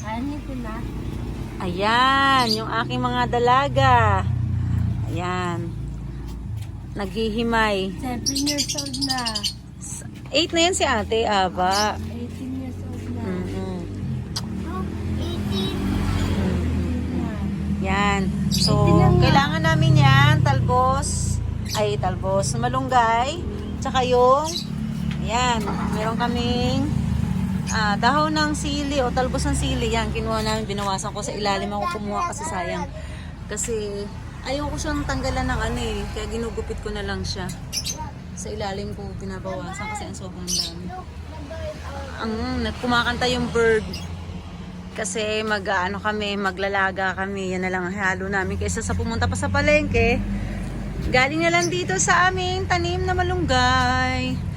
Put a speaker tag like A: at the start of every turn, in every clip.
A: Ano ito na?
B: Ayan, yung aking mga dalaga. Ayan. Naghihimay.
A: 7 years old na.
B: 8 na yan si ate, aba.
A: 18 years old na.
B: Mm-mm.
A: 18 na.
B: Yan. So, kailangan namin yan, talbos, ay talbos, malunggay, tsaka yung, yan, meron kaming ah, dahon ng sili o talbos ng sili. Yan, kinuha namin, binawasan ko sa ilalim ako kumuha kasi sayang. Kasi, ayaw ko siyang tanggalan ng ano eh, kaya ginugupit ko na lang siya. Sa ilalim ko binabawasan kasi ang sobrang dami. Ang kumakanta yung bird. Kasi mag ano kami, maglalaga kami. Yan na lang ang halo namin. Kaysa sa pumunta pa sa palengke, galing na lang dito sa aming tanim na malunggay.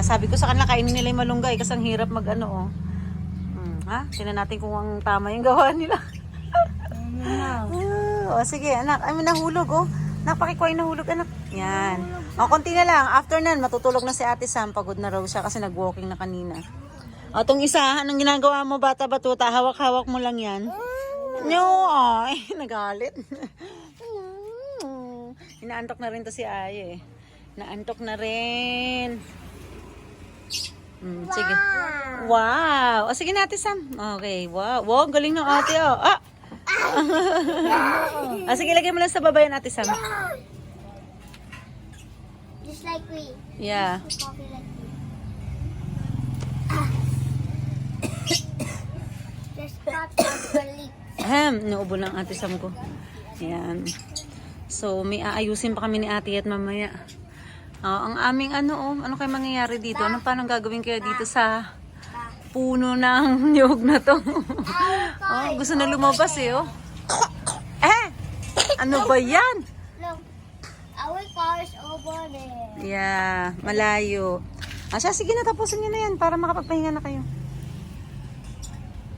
B: Kaya sabi ko sa kanila, kainin nila yung malunggay kasi ang hirap mag ano oh. Hmm, ha? Tingnan natin kung ang tama yung gawa nila.
A: Ano na?
B: Ah, o sige, anak. Ay, nahulog, oh. Napakikuha yung nahulog, anak. Yan. O, konti na lang. After nan, matutulog na si Ate Sam. Pagod na raw siya kasi nag-walking na kanina. O, itong isa, anong ginagawa mo, bata batuta? Hawak-hawak mo lang yan. No, ay, nagalit. Inaantok na rin to si Aye. Naantok na rin. Hmm, sige. Wow. O, sige na, Ate Sam. Okay, wow. Wow, galing ng ate, oh. Ah! ah, sige, lagay mo lang sa baba yan, Ate Sam.
C: Just like we.
B: Yeah.
C: Like. Just the leaf.
B: Ahem, naubo ng Ate Sam ko. Yan. So, may aayusin pa kami ni Ate at mamaya. Oh, ang aming ano, oh, ano kayo mangyayari dito? Ano paano gagawin kaya dito sa puno ng niyog na to? oh, gusto na lumabas eh, oh. Eh! Ano ba yan?
C: Our car is over there.
B: Yeah, malayo. Ah, siya, sige na, tapusin niyo na yan para makapagpahinga na kayo.